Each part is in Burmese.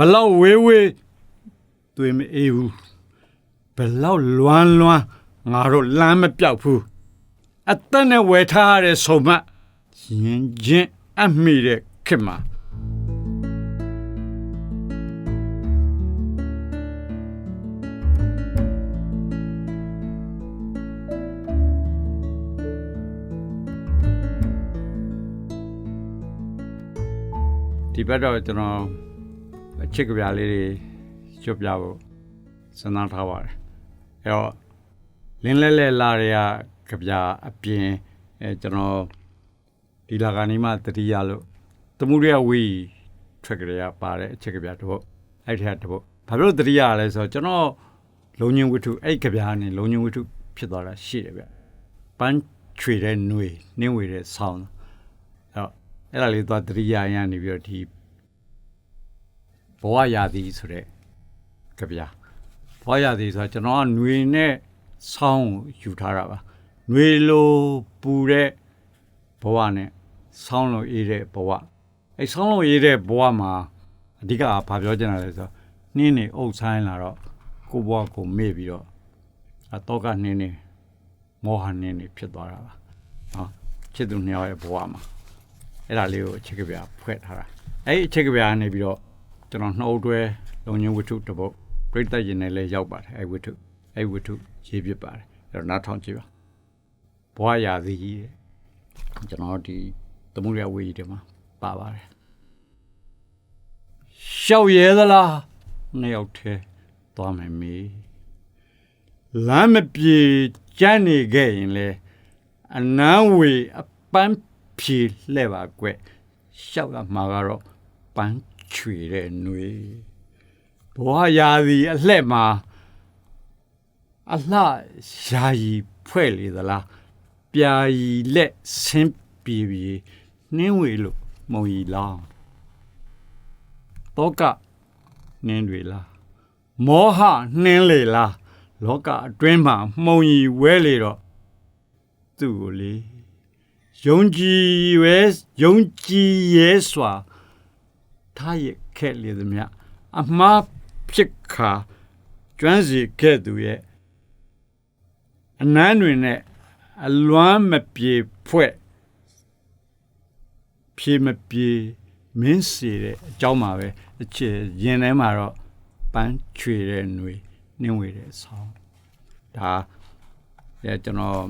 ဘလောက်ဝေးဝေးသွေးမအေးဘူးဘလောက်လွမ်းလွမ်းငါတို့လမ်းမပြောက်ဘူးအသက်နဲ့ဝယ်ထားရတဲ့ဆုံမရင်ချင်းအမိတဲ့ခေတ်မှာဒီဘက်တော့ကျွန်တော် အချစ်ကြပြလေးတွေကျွတ်ပြဖို့စဉ်းစားထားပါတယ်အဲတော့လင်းလဲလဲလာတွေကကြပြအပြင်အဲကျွန်တော်ဒီလာကနေမှတတိယလို့တမှုရဝီထွက်ကြရပါတဲ့အချစ်ကြပြတော့အဲ့ထက်တော့ဘာဖြစ်လို့တတိယလဲဆိုတော့ကျွန်တော်လုံညင်ဝတ္ထုအဲ့ကြပြနဲ့လုံညင်ဝတ္ထုဖြစ်သွားတာရှိတယ်ဗျပန်းချွေတဲ့ຫນွေနှင်းဝေတဲ့ဆောင်းအဲ့တော့အဲ့ဒါလေးသွားတတိယရနေပြီးတော့ဒီ ဘဝရာသီဆိုတဲ့ကြပြဘဝရာသီဆိုတော့ကျွန်တော်ကຫນွေနဲ့ဆောင်းကိုယူထားတာပါຫນွေလိုပူတဲ့ဘဝနဲ့ဆောင်းလိုအေးတဲ့ဘဝအဲ့ဆောင်းလိုအေးတဲ့ဘဝမှာအဓိကဘာပြောချင်တာလဲဆိုတော့နှင်းနေအုပ်ဆိုင်လာတော့ကိုဘဝကိုမေ့ပြီးတော့အတော့ကနှင်းနေမောဟနှင်းနေဖြစ်သွားတာပါနော်ချစ်သူနှစ်ယောက်ရဲ့ဘဝမှာအဲ့ဒါလေးကိုအချစ်ကပြဖွဲ့ထားတာအဲ့ဒီအချစ်ကပြကနေပြီးတော့ ကျွန်တော်နှုတ်တွဲလုံညဝတ္ထုတစ်ပုဒ်ပြိတ္တရင်နဲ့လည်းရောက်ပါတယ်အဲ့ဝတ္ထုအဲ့ဝတ္ထုရေးပြပါတယ်အဲ့တော့နားထောင်ကြည့်ပါဘဝရာသီကြီးတဲ့ကျွန်တော်ဒီသမှုရဝေးကြီးတွေမှာပါပါတယ်ရှောက်ရဲသလားနှစ်ယောက်တည်းသွားမယ်မေလမ်းမပြေကြမ်းနေခဲ့ရင်လေအနမ်းဝေအပန်းဖြေလှဲ့ပါကွက်ရှောက်ရမှာကတော့ပန်း ချွေတဲ့ຫນွေဘဝရာသီအလှဲ့မှာအလှယာယီဖွဲ့လေသလားပြာယီလက်ဆင်းပြေပြေနှင်းဝေလို့မုံရီလောင်းတော့ကနှင်းတွေလားမောဟနှင်းလေလားလောကအတွင်းမှာမှုံရီဝဲလေတော့သူ့ကိုလေယုံကြည်ရဲယုံကြည်ရဲစွာ ထားရခဲ့လေသမျှအမှားဖြစ်ခါကျွမ်းစီခဲ့သူရဲ့အနမ်းတွင်နဲ့အလွမ်းမပြေဖွဲ့ဖြေမပြေမင်းစီတဲ့အကြောင်းပါပဲအချေရင်ထဲမှာတော့ပန်းချွေတဲ့ຫນွေနှင်းဝေတဲ့ဆောင်းဒါရကျွန်တော်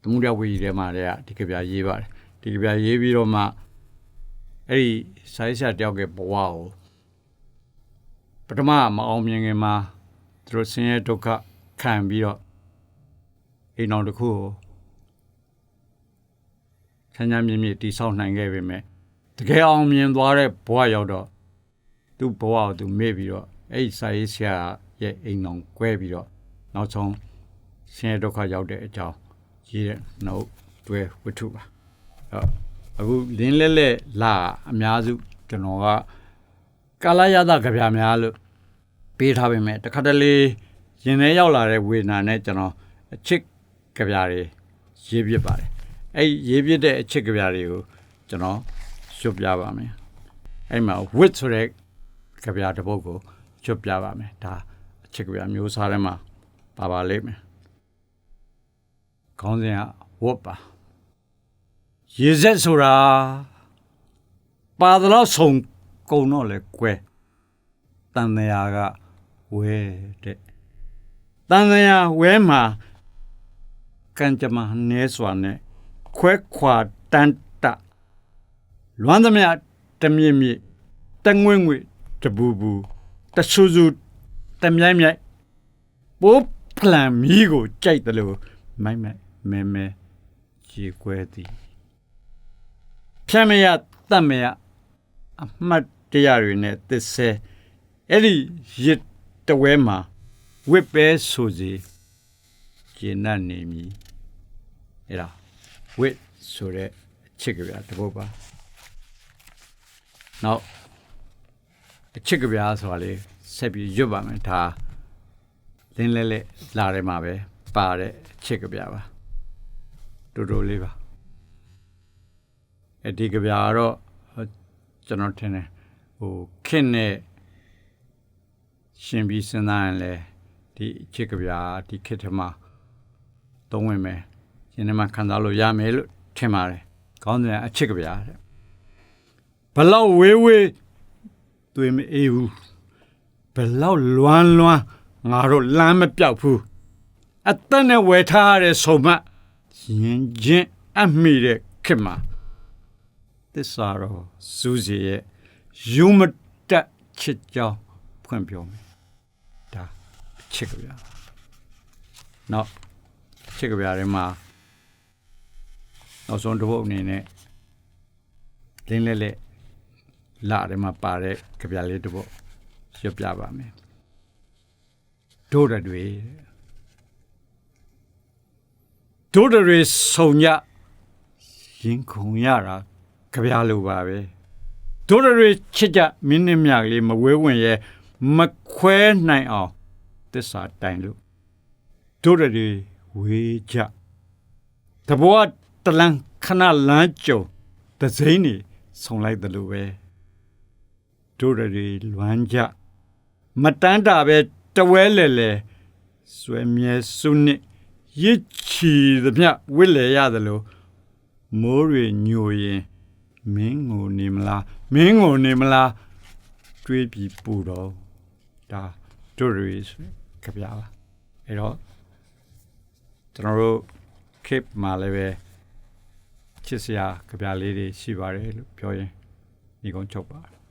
သမှုရဝေကြီးထဲမှာလည်းဒီကဗျာရေးပါတယ်ဒီကဗျာရေးပြီးတော့မှ အဲ့ဒီဆိုင်းဆက်တယောက်ကဘဝကိုပထမမအောင်မြင်ခင်မှာသူတို့ဆင်းရဲဒုက္ခခံပြီးတော့အိမ်တော်တစ်ခုကိုချမ်းချမ်းမြေ့မြေ့တိဆောက်နိုင်ခဲ့ပေမဲ့တကယ်အောင်မြင်သွားတဲ့ဘဝရောက်တော့သူ့ဘဝကိုသူမေ့ပြီးတော့အဲ့ဒီစာရေးဆရာရဲ့အိမ်တော်ကွဲပြီးတော့နောက်ဆုံးဆင်းရဲဒုက္ခရောက်တဲ့အကြောင်းရေးတဲ့နှုတ်တွဲဝတ္ထုပါအဲ့ အခုလင်းလဲလဲလာအများစုကျွန်တော်ကကာလရသကြပြများလို့ပေးထားပေမဲ့တခါတလေရင်ထဲရောက်လာတဲ့ဝေဒနာနဲ့ကျွန်တော်အချစ်ကြပြတွေရေးပြပါတယ်အဲ့ရေးပြတဲ့အချစ်ကြပြတွေကိုကျွန်တော်ရွတ်ပြပါမယ်အဲ့မှာ wit ဆိုတဲ့ကြပြတစ်ပုဒ်ကိုရွတ်ပြပါမယ်ဒါအချစ်ကြပြမျိုးစားထဲမှာပါပါလိမ့်မယ်ခေါင်းစဉ်ကဝတ်ပါ ရေစက်ဆိုတာပါတော့ဆုံကုံတော့လေကွဲတန်တရာကဝဲတဲ့တန်တရာဝဲမှာကံကြမ္မာနဲစွာနဲ့ခွဲခွာတန်တလွမ်းသမျှတမြင့်မြင့်တငွေ့ငွေ့တပူပူတဆူဆူတမြိုင်မြိုင်ပိုးဖလန်မီးကိုကြိုက်တယ်လို့မိုက်မိုက်မဲမဲကြေကွဲသည် ဖြတ်မရတတ်မရအမှတ်တရတွေနဲ့သစ္စေအဲ့ဒီရစ်တဝဲမှာဝစ်ပဲဆိုစီကျဉ်တ်နေမည်အဲ့ဒါဝစ်ဆိုတဲ့အချစ်ကြပြတပုတ်ပါနောက်အချစ်ကြပြဆိုတာလေဆက်ပြီးရွတ်ပါမယ်ဒါလင်းလဲလဲလာတယ်မှာပဲပါတဲ့အချစ်ကြပြပါတူတူလေးပါအဲ့ ဒီကြပြကတော့ကျွန်တော်ထင်တယ်ဟိုခခေတ်နဲ့ရှင်ပြီးစဉ်းစားရင်လေဒီချစ်ကဗျာဒီခေတ်ထဲမှာသုံးဝင်မယ်ရှင်ထဲမှာခံစားလို့ရမယ်လို့ထင်ပါတယ်ကောင်းတယ်အချစ်ကဗျာတဲ့ဘလောက်ဝေးဝေးတွေ့မအေးဘူးဘလောက်လွမ်းလွမ်းငါတို့လမ်းမပြောက်ဘူးအသက်နဲ့ဝယ်ထားရတဲ့ဆုံမရင်ချင်းအမိတဲ့ခေတ်မှာ သစ္စာတော်စူးစီရဲ့ယူမတက်ချစ်ကြောင်းဖွင့်ပြောမယ်ဒါချစ်ကြဗျာနောက်ချစ်ကြဗျာတွေမှာနောက်ဆုံးတစ်ပုတ်အနေနဲ့လင်းလက်လက်လာတယ်မှာပါတဲ့ကြဗျာလေးတစ်ပုတ်ရွတ်ပြပါမယ်တို့ရတွေတို့ရတွေဆုံညရင်ခုန်ရတာ ကြဗျာလိုပါပဲတို့တွေချစ်ကြမင်းနဲ့မြကလေးမဝဲဝင်ရဲ့မခွဲနိုင်အောင်သစ္စာတိုင်လို့တို့တွေဝေးကြတဘောတလန်းခဏလန်းကြုံတစိမ့်နေဆုံလိုက်တယ်လို့ပဲတို့တွေလွမ်းကြမတန်းတာပဲတဝဲလေလေဆွဲမြဲစုနှစ်ရစ်ချီသမျှဝစ်လေရတယ်လို့မိုးတွေညိုရင် မင်းငိုနေမလားမင်းငိုနေမလားတွေးပြီးပူတော့ဒါတို့ရီကြပြပါအဲ့တော့ကျွန်တော်တို့ keep မှာလည်းပဲချစ်စရာကြပြလေးတွေရှိပါတယ်လို့ပြောရင်ဒီကုန်းချုပ်ပါတယ်